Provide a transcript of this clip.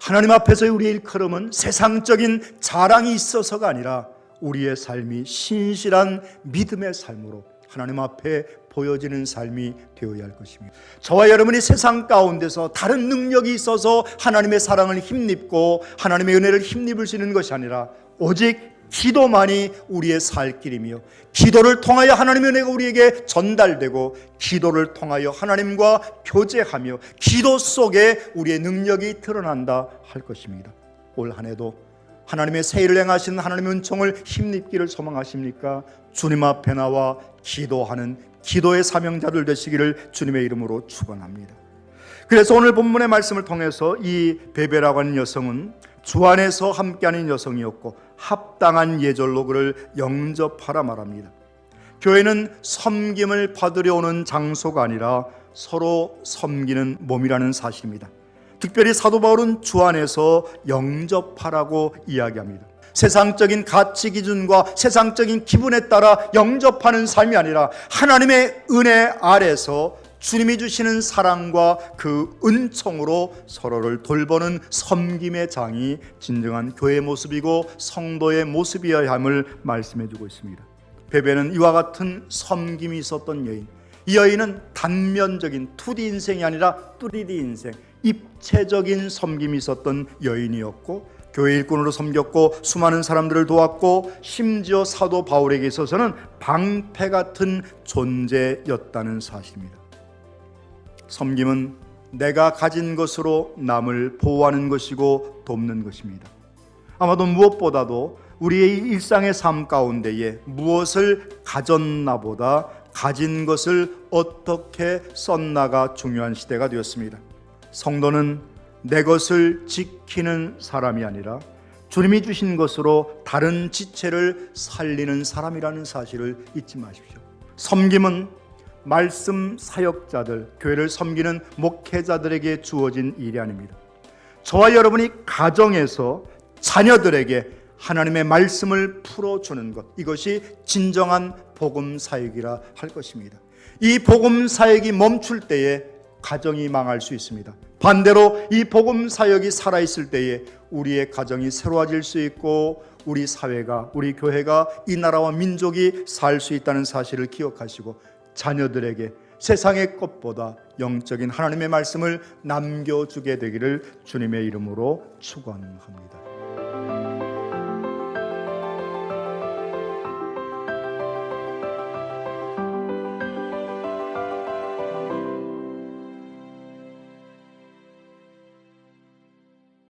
하나님 앞에서의 우리의 일컬음은 세상적인 자랑이 있어서가 아니라 우리의 삶이 신실한 믿음의 삶으로 하나님 앞에 보여지는 삶이 되어야 할 것입니다. 저와 여러분이 세상 가운데서 다른 능력이 있어서 하나님의 사랑을 힘입고 하나님의 은혜를 힘입을 수 있는 것이 아니라 오직 기도만이 우리의 살 길이며 기도를 통하여 하나님의 은혜가 우리에게 전달되고 기도를 통하여 하나님과 교제하며 기도 속에 우리의 능력이 드러난다 할 것입니다. 올 한 해도 하나님의 세일을 행하신 하나님의 은총을 힘입기를 소망하십니까? 주님 앞에 나와 기도하는 기도의 사명자들 되시기를 주님의 이름으로 축원합니다. 그래서 오늘 본문의 말씀을 통해서 이 베베라고 하는 여성은 주 안에서 함께하는 여성이었고 합당한 예절로 그를 영접하라 말합니다. 교회는 섬김을 받으려 오는 장소가 아니라 서로 섬기는 몸이라는 사실입니다. 특별히 사도 바울은 주 안에서 영접하라고 이야기합니다. 세상적인 가치 기준과 세상적인 기분에 따라 영접하는 삶이 아니라 하나님의 은혜 아래서 주님이 주시는 사랑과 그 은총으로 서로를 돌보는 섬김의 장이 진정한 교회의 모습이고 성도의 모습이어야 함을 말씀해 주고 있습니다. 베베는 이와 같은 섬김이 있었던 여인. 이 여인은 단면적인 2D 인생이 아니라 3D 인생, 입체적인 섬김이 있었던 여인이었고 교회 일꾼으로 섬겼고 수많은 사람들을 도왔고 심지어 사도 바울에게 있어서는 방패 같은 존재였다는 사실입니다. 섬김은 내가 가진 것으로 남을 보호하는 것이고 돕는 것입니다. 아마도 무엇보다도 우리의 일상의 삶 가운데에 무엇을 가졌나보다 가진 것을 어떻게 썼나가 중요한 시대가 되었습니다. 성도는 내 것을 지키는 사람이 아니라 주님이 주신 것으로 다른 지체를 살리는 사람이라는 사실을 잊지 마십시오. 섬김은 말씀 사역자들, 교회를 섬기는 목회자들에게 주어진 일이 아닙니다. 저와 여러분이 가정에서 자녀들에게 하나님의 말씀을 풀어주는 것, 이것이 진정한 복음 사역이라 할 것입니다. 이 복음 사역이 멈출 때에 가정이 망할 수 있습니다. 반대로 이 복음 사역이 살아있을 때에 우리의 가정이 새로워질 수 있고 우리 사회가, 우리 교회가 이 나라와 민족이 살 수 있다는 사실을 기억하시고 자녀들에게 세상의 것보다 영적인 하나님의 말씀을 남겨주게 되기를 주님의 이름으로 축원합니다.